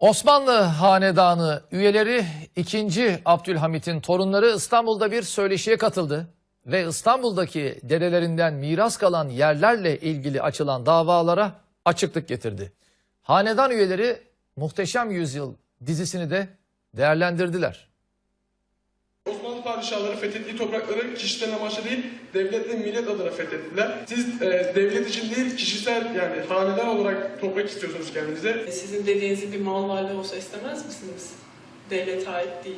Osmanlı Hanedanı üyeleri 2. Abdülhamit'in torunları İstanbul'da bir söyleşiye katıldı ve İstanbul'daki dedelerinden miras kalan yerlerle ilgili açılan davalara açıklık getirdi. Hanedan üyeleri Muhteşem Yüzyıl dizisini de değerlendirdiler. Padişahları fethettiği toprakları kişisel amaçlı değil, devlet ve millet adına fethettiler. Siz e, devlet için değil, kişisel yani hanedan olarak toprak istiyorsunuz kendinize. Sizin dediğiniz bir mal varlığı olsa istemez misiniz? Devlete ait değil.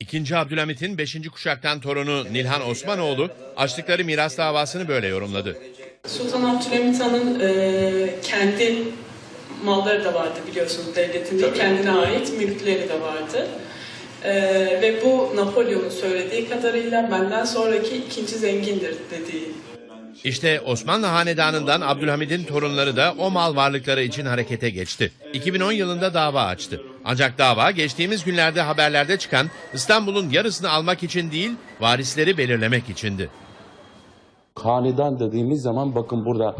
İkinci Abdülhamit'in 5. kuşaktan torunu Nilhan Osmanoğlu açtıkları miras davasını böyle yorumladı. Sultan Abdülhamit Han'ın e, kendi malları da vardı biliyorsunuz devletin değil, kendine ait mülkleri de vardı. E, ve bu Napolyon'un söylediği kadarıyla benden sonraki ikinci zengindir dediği İşte Osmanlı Hanedanı'ndan Abdülhamid'in torunları da o mal varlıkları için harekete geçti. 2010 yılında dava açtı. Ancak dava geçtiğimiz günlerde haberlerde çıkan İstanbul'un yarısını almak için değil, varisleri belirlemek içindi. Hanedan dediğimiz zaman bakın burada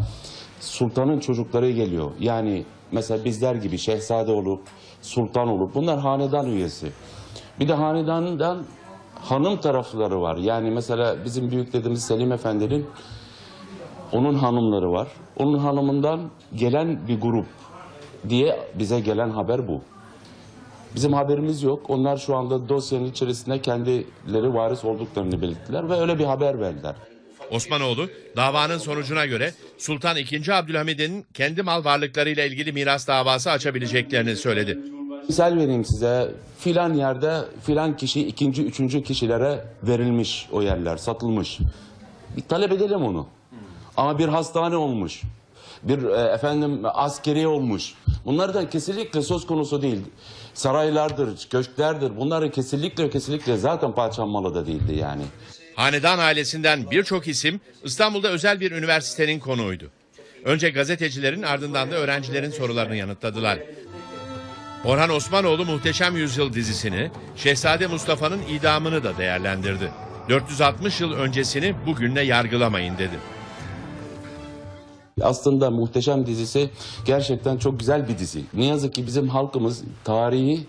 sultanın çocukları geliyor. Yani mesela bizler gibi şehzade olup sultan olup bunlar hanedan üyesi. Bir de hanedandan hanım tarafları var. Yani mesela bizim büyük dedemiz Selim Efendi'nin onun hanımları var. Onun hanımından gelen bir grup diye bize gelen haber bu. Bizim haberimiz yok. Onlar şu anda dosyanın içerisinde kendileri varis olduklarını belirttiler ve öyle bir haber verdiler. Osmanoğlu davanın sonucuna göre Sultan II. Abdülhamid'in kendi mal varlıklarıyla ilgili miras davası açabileceklerini söyledi. Misal vereyim size. Filan yerde filan kişi ikinci, üçüncü kişilere verilmiş o yerler, satılmış. Bir talep edelim onu. Ama bir hastane olmuş. Bir e, efendim askeri olmuş. Bunlar da kesinlikle söz konusu değil. Saraylardır, köşklerdir. Bunları kesinlikle kesinlikle zaten padişah malı da değildi yani. Hanedan ailesinden birçok isim İstanbul'da özel bir üniversitenin konuğuydu. Önce gazetecilerin ardından da öğrencilerin sorularını yanıtladılar. Orhan Osmanoğlu Muhteşem Yüzyıl dizisini, Şehzade Mustafa'nın idamını da değerlendirdi. 460 yıl öncesini bugünle yargılamayın dedi. Aslında Muhteşem dizisi gerçekten çok güzel bir dizi. Ne yazık ki bizim halkımız tarihi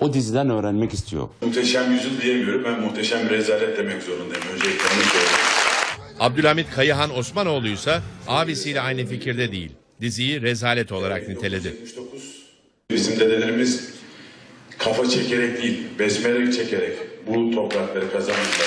o diziden öğrenmek istiyor. Muhteşem yüzyıl diyemiyorum. Ben muhteşem rezalet demek zorundayım. Öncelikle onu söyleyeyim. Abdülhamit Kayıhan Osmanoğlu ise abisiyle aynı fikirde değil. Diziyi rezalet olarak niteledi. 79. Bizim dedelerimiz kafa çekerek değil, besmele çekerek bu toprakları kazanmışlar.